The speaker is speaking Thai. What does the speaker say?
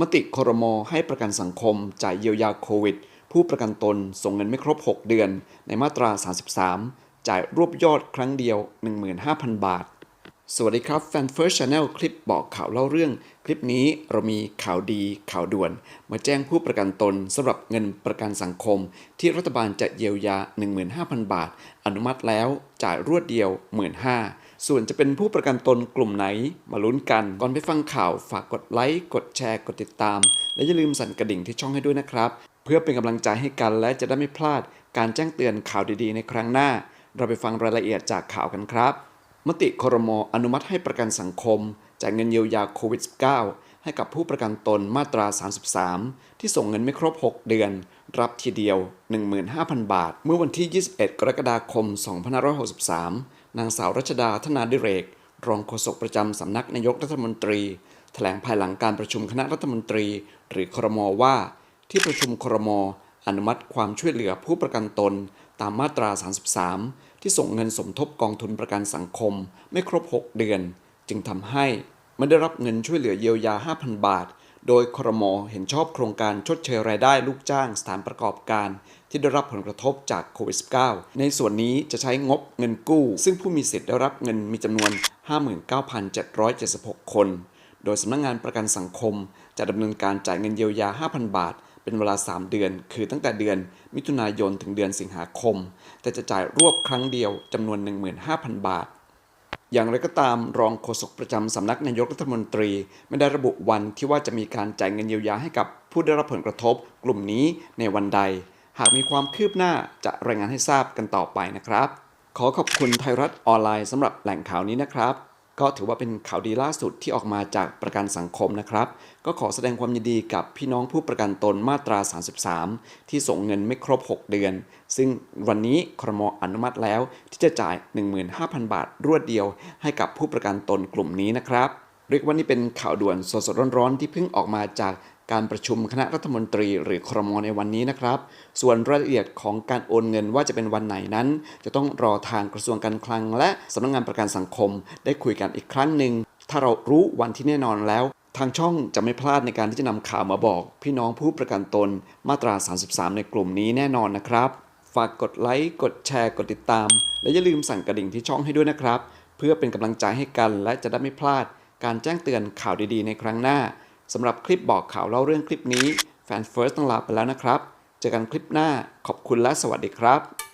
มติครมให้ประกันสังคมจ่ายเยียวยาโควิด ผู้ประกันตนส่งเงินไม่ครบ 6 เดือน ในมาตรา 33 จ่ายรวบยอดครั้งเดียว 15,000 บาท สวัสดีครับแฟน First Channel คลิปบอกข่าวเล่าเรื่อง คลิปนี้เรามีข่าวดีข่าวด่วน มาแจ้งผู้ประกันตนสำหรับเงินประกันสังคม ที่รัฐบาลจะเยียวยา 15,000 บาท อนุมัติแล้วจ่ายรวดเดียว 15,000 ส่วนจะเป็นผู้ประกันตนกลุ่มไหนมาลุ้นกัน ก่อนไปฟังข่าวฝากกดไลค์ กดแชร์ กดติดตาม และอย่าลืมสั่นกระดิ่งที่ช่องให้ด้วยนะครับ เพื่อเป็นกำลังใจให้กันและจะได้ไม่พลาด การแจ้งเตือนข่าวดีๆ ในครั้งหน้า เราไปฟังรายละเอียดจากข่าวกันครับ มติคอรมอนุมัติให้ประกันสังคมจ่ายเงินเยียวยาโควิด -19 ให้กับผู้ประกันตนมาตรา 33 ที่ส่งเงินไม่ครบ 6 เดือน รับทีเดียว 15,000 บาท เมื่อวันที่ 21 กรกฎาคม 2563 นางสาวรัชดาธนาดิเรก รองโฆษกประจำสำนักนายกรัฐมนตรีแถลงภายหลังการประชุมคณะรัฐมนตรี หรือครมว่า ที่ประชุมครม อนุมัติความช่วยเหลือผู้ประกันตนตามมาตรา 33 ที่ส่งเงินสมทบกองทุนประกันสังคม ไม่ครบ 6 เดือน จึงทำให้ไม่ได้รับเงินช่วยเหลือเยียวยา 5,000 บาท โดยครมเห็นชอบโครงการชดเชยรายได้ลูกจ้างสถานประกอบการ ที่ได้รับผลกระทบจากโควิด -19 ในส่วนนี้จะใช้งบเงินกู้ ซึ่งผู้มีสิทธิ์ได้รับเงินมีจำนวน 59,776 คน โดยสำนักงงานประกันสังคม จะดำเนินการจ่ายเงินเยียวยา 5,000 บาท เป็นเวลา 3 เดือน คือตั้งแต่เดือนมิถุนายนถึงเดือนสิงหาคม แต่จะจ่ายรวบครั้งเดียวจำนวน 15,000 บาท อย่างไรก็ตามรองโฆษกประจำสำนักนายกรัฐมนตรี ไม่ได้ระบุวันที่ว่าจะมีการจ่ายเงินเยียวยาให้กับผู้ได้รับผลกระทบ กลุ่มนี้ในวันใด หากมีความคืบหน้าจะรายงานให้ทราบกันต่อไปนะครับ ขอขอบคุณไทยรัฐออนไลน์สำหรับแหล่งข่าวนี้นะครับ ก็ถือว่าเป็นข่าวดีล่าสุดที่ออกมาจากประกันสังคมนะครับ ก็ขอแสดงความยินดีกับพี่น้องผู้ประกันตนมาตรา 33 ที่ส่งเงินไม่ครบ 6 เดือน ซึ่งวันนี้ครมอนุมัติแล้วที่จะจ่าย 15,000 บาทรวดเดียว ให้กับผู้ประกันตนกลุ่มนี้นะครับ เรียกว่านี่เป็นข่าวด่วนสดๆร้อนๆที่เพิ่งออกมาจาก การประชุมคณะรัฐมนตรีหรือครมในวันนี้นะครับ ส่วนรายละเอียดของการโอนเงินว่าจะเป็นวันไหนนั้น จะต้องรอทางกระทรวงการคลัง และสำนักงานประกันสังคม ได้คุยกันอีกครั้งหนึ่งถ้าเรารู้วันที่แน่นอนแล้ว ทางช่องจะไม่พลาดในการที่จะนำข่าวมาบอก พี่น้องผู้ประกันตนมาตรา 33 ในกลุ่มนี้แน่นอนนะครับ ฝากกดไลค์กดแชร์กดติดตาม และอย่าลืมสั่นกระดิ่งที่ช่องให้ด้วยนะครับ เพื่อเป็นกำลังใจให้กันและจะได้ไม่พลาดการแจ้งเตือนข่าวดีๆ ในครั้งหน้า สำหรับคลิปบอกข่าวเล่าเรื่องคลิปนี้แฟนเฟิร์สต้องลาไปแล้วนะครับ เจอกันคลิปหน้าขอบคุณและสวัสดีครับ